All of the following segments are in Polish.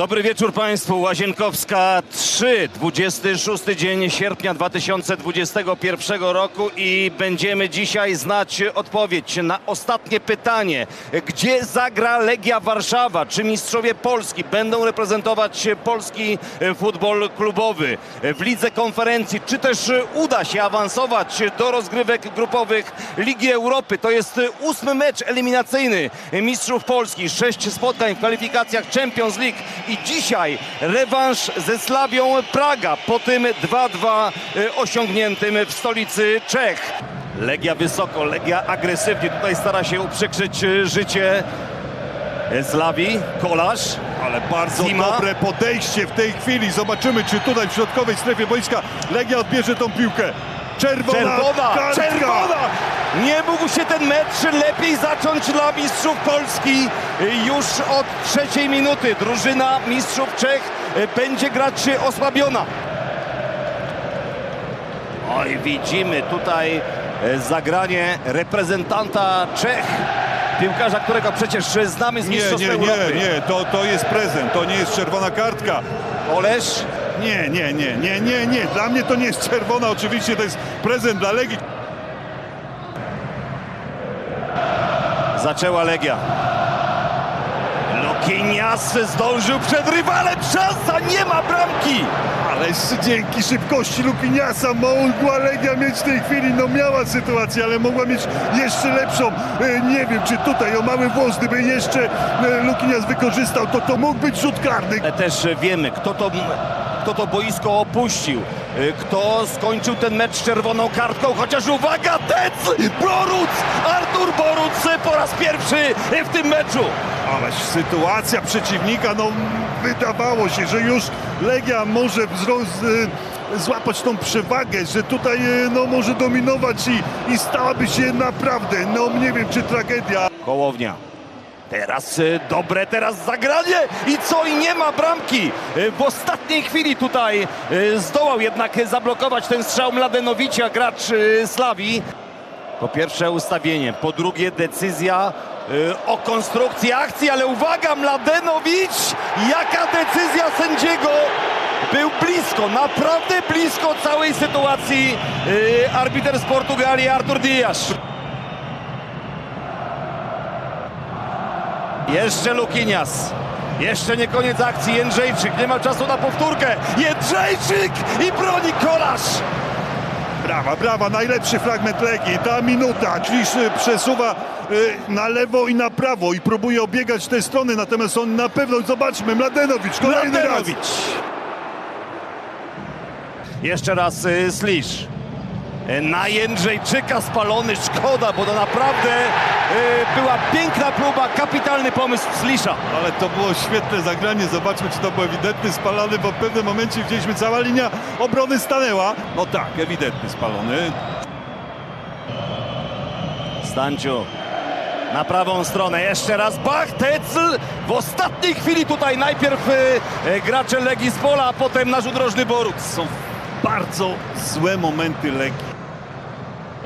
Dobry wieczór Państwu. Łazienkowska 3, 26 dzień sierpnia 2021 roku i będziemy dzisiaj znać odpowiedź na ostatnie pytanie. Gdzie zagra Legia Warszawa? Czy mistrzowie Polski będą reprezentować polski futbol klubowy w lidze konferencji? Czy też uda się awansować do rozgrywek grupowych Ligi Europy? To jest ósmy mecz eliminacyjny mistrzów Polski. Sześć spotkań w kwalifikacjach Champions League i dzisiaj rewanż ze Slawią Praga po tym 2-2 y, osiągniętym w stolicy Czech. Legia wysoko, Legia agresywnie tutaj stara się uprzykrzyć y, życie Slawii, Kolarz. Ale bardzo Zima. dobre podejście w tej chwili. Zobaczymy, czy tutaj w środkowej strefie boiska Legia odbierze tą piłkę. Czerwona, Czerwona, kartka. czerwona! Nie mógł się ten mecz lepiej zacząć dla mistrzów Polski. Już od trzeciej minuty drużyna mistrzów Czech będzie grać osłabiona. Oj, widzimy tutaj zagranie reprezentanta Czech. Piłkarza, którego przecież znamy z Nie, Mistrzostw nie, Europy. nie, nie, to, to jest prezent, to nie jest czerwona kartka. Olesz, Nie, nie, nie, nie, nie, nie. Dla mnie to nie jest czerwona, oczywiście to jest prezent dla Legii. Zaczęła Legia. Lokinias zdążył przed rywalem, szansa, nie ma bramki! Ale dzięki szybkości Lukiniasa mogła Legia mieć w tej chwili, no miała sytuację, ale mogła mieć jeszcze lepszą. E, Nie wiem, czy tutaj o mały włos, gdyby jeszcze e, Lukinias wykorzystał, to to mógł być rzut karny. Ale też wiemy, kto to, kto to boisko opuścił, y, kto skończył ten mecz czerwoną kartką, chociaż uwaga, Tec, Boruc, Artur Boruc po raz pierwszy w tym meczu. Ależ sytuacja przeciwnika, no wydawało się, że już Legia może wzrost, złapać tą przewagę, że tutaj no, może dominować i, i stałaby się naprawdę, no nie wiem, czy tragedia. Hołownia. Teraz y, dobre, teraz zagranie i co, i nie ma bramki. Y, W ostatniej chwili tutaj y, zdołał jednak zablokować ten strzał Mladenowicia, gracz Slawii. Po pierwsze ustawienie, po drugie decyzja o konstrukcji akcji, ale uwaga, Mladenowicz, jaka decyzja sędziego. Był blisko, naprawdę blisko całej sytuacji arbiter z Portugalii Artur Dias. Jeszcze Lukinias. Jeszcze nie koniec akcji. Jędrzejczyk. Nie ma czasu na powtórkę. Jędrzejczyk i broni Kolarz. Brawa, brawa, najlepszy fragment Legii. Ta minuta, Klisz przesuwa y, na lewo i na prawo i próbuje obiegać te strony, natomiast on na pewno, zobaczmy, Mladenowicz, kolejny raz. Mladenowicz. Jeszcze raz y, Slisz. Y, Na Jędrzejczyka spalony. Szkoda, bo to naprawdę y, była piękna próba. Kapitalny pomysł Slisza. Ale to było świetne zagranie, zobaczmy, czy to był ewidentny spalony, bo w pewnym momencie widzieliśmy, cała linia obrony stanęła. No tak, ewidentny spalony. Stanciu na prawą stronę. Jeszcze raz Bach, Tecl. W ostatniej chwili tutaj najpierw y, gracze Legii z pola, a potem nasz udrożny Boruc. Są bardzo złe momenty Legii.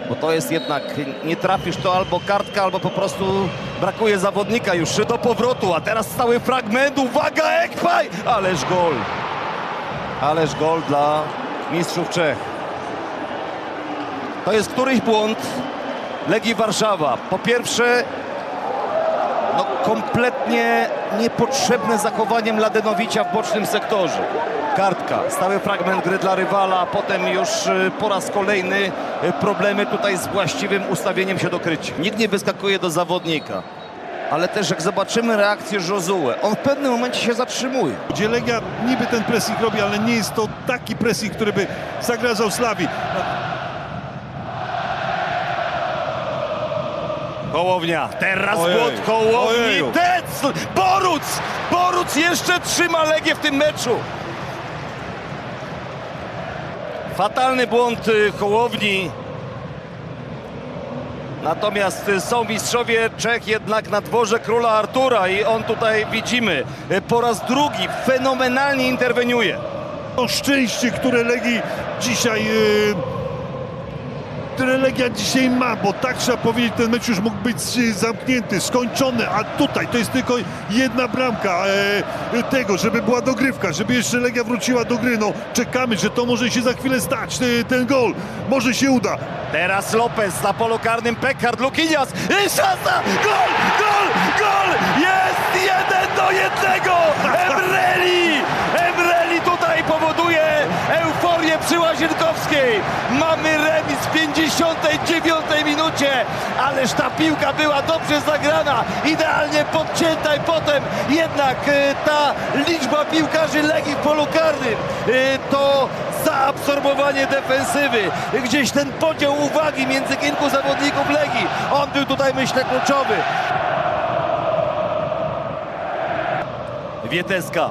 Bo to jest jednak, nie trafisz to albo kartka, albo po prostu brakuje zawodnika już do powrotu. A teraz stały fragment, uwaga Ekpaj! Ależ gol. Ależ gol dla mistrzów Czech. To jest któryś błąd Legii Warszawa. Po pierwsze, no kompletnie niepotrzebne zachowanie Mladenowicza w bocznym sektorze. Kartka, stały fragment gry dla rywala, a potem już y, po raz kolejny y, problemy tutaj z właściwym ustawieniem się do krycia. Nikt nie wyskakuje do zawodnika. Ale też jak zobaczymy reakcję Josue, on w pewnym momencie się zatrzymuje. Gdzie Legia niby ten pressing robi, ale nie jest to taki pressing, który by zagrażał Slawii. Hołownia, teraz Ojej, błąd Hołowni. Decl, Boruc! Boruc jeszcze trzyma Legię w tym meczu. Fatalny błąd y, Hołowni. Natomiast y, są mistrzowie Czech jednak na dworze króla Artura i on tutaj widzimy y, po raz drugi fenomenalnie interweniuje. To szczęście, które Legii dzisiaj yy, które Legia dzisiaj ma, bo tak trzeba powiedzieć, ten mecz już mógł być zamknięty, skończony, a tutaj to jest tylko jedna bramka e, tego, żeby była dogrywka, żeby jeszcze Legia wróciła do gry. No, czekamy, że to może się za chwilę stać, e, ten gol, może się uda. Teraz Lopez na polu karnym, Pekard, Lukinias i szansa! Gol! Gol! Gol! Jest jeden do jednego! Emreli 59 minucie, ależ ta piłka była dobrze zagrana, idealnie podcięta i potem jednak e, ta liczba piłkarzy Legii w polu karnym e, to zaabsorbowanie defensywy. Gdzieś ten podział uwagi między kilku zawodników Legii. On był tutaj myślę kluczowy. Wieteska.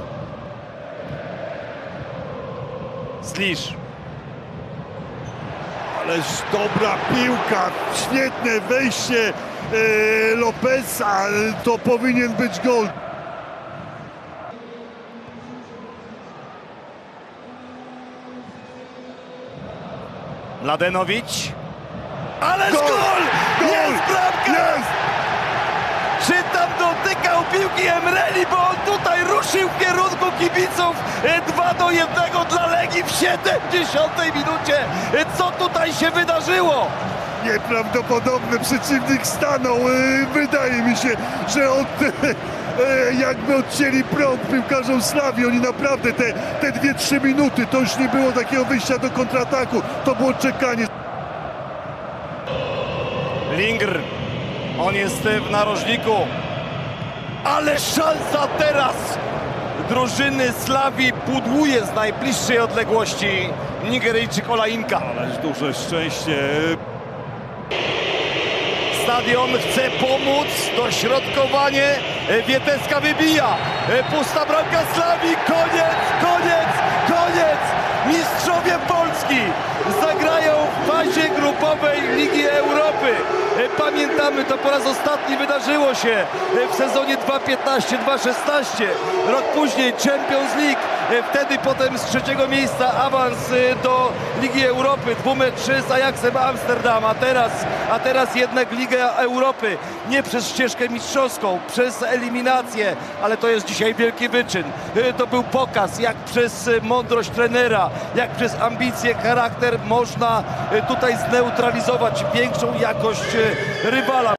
Slisz. Ależ dobra piłka, świetne wejście e, Lopeza, to powinien być gol. Mladenowicz. Ależ Gol! gol! Gol! Jest bramka! Jest! Czy tam dotykał piłki Emreli, bo kibiców 2 do 1 dla Legii w 70 minucie. E, Co tutaj się wydarzyło? Nieprawdopodobny przeciwnik stanął. E, Wydaje mi się, że od, e, jakby odcięli prąd piłkarzom Slawii. Oni naprawdę te, te 2-3 minuty to już nie było takiego wyjścia do kontrataku. To było czekanie. Lingr. On jest w narożniku. Ale szansa teraz! Drużyny Slawii pudłuje z najbliższej odległości Nigeryjczyk Olainka. Ależ duże szczęście. Stadion chce pomóc, dośrodkowanie, Wieteska wybija, pusta bramka Slawii, koniec, koniec, koniec! Mistrzowie Polski zagrają w fazie grupowej Ligi Europy. Pamiętamy, to po raz ostatni wydarzyło się w sezonie 2-15-2-16. Rok później Champions League. Wtedy potem z trzeciego miejsca awans e, do Ligi Europy. Dwumecz z Ajaxem Amsterdam, a teraz, a teraz jednak Liga Europy. Nie przez ścieżkę mistrzowską, przez eliminację, ale to jest dzisiaj wielki wyczyn. E, To był pokaz, jak przez e, mądrość trenera, jak przez ambicje, charakter można e, tutaj zneutralizować większą jakość e, rywala.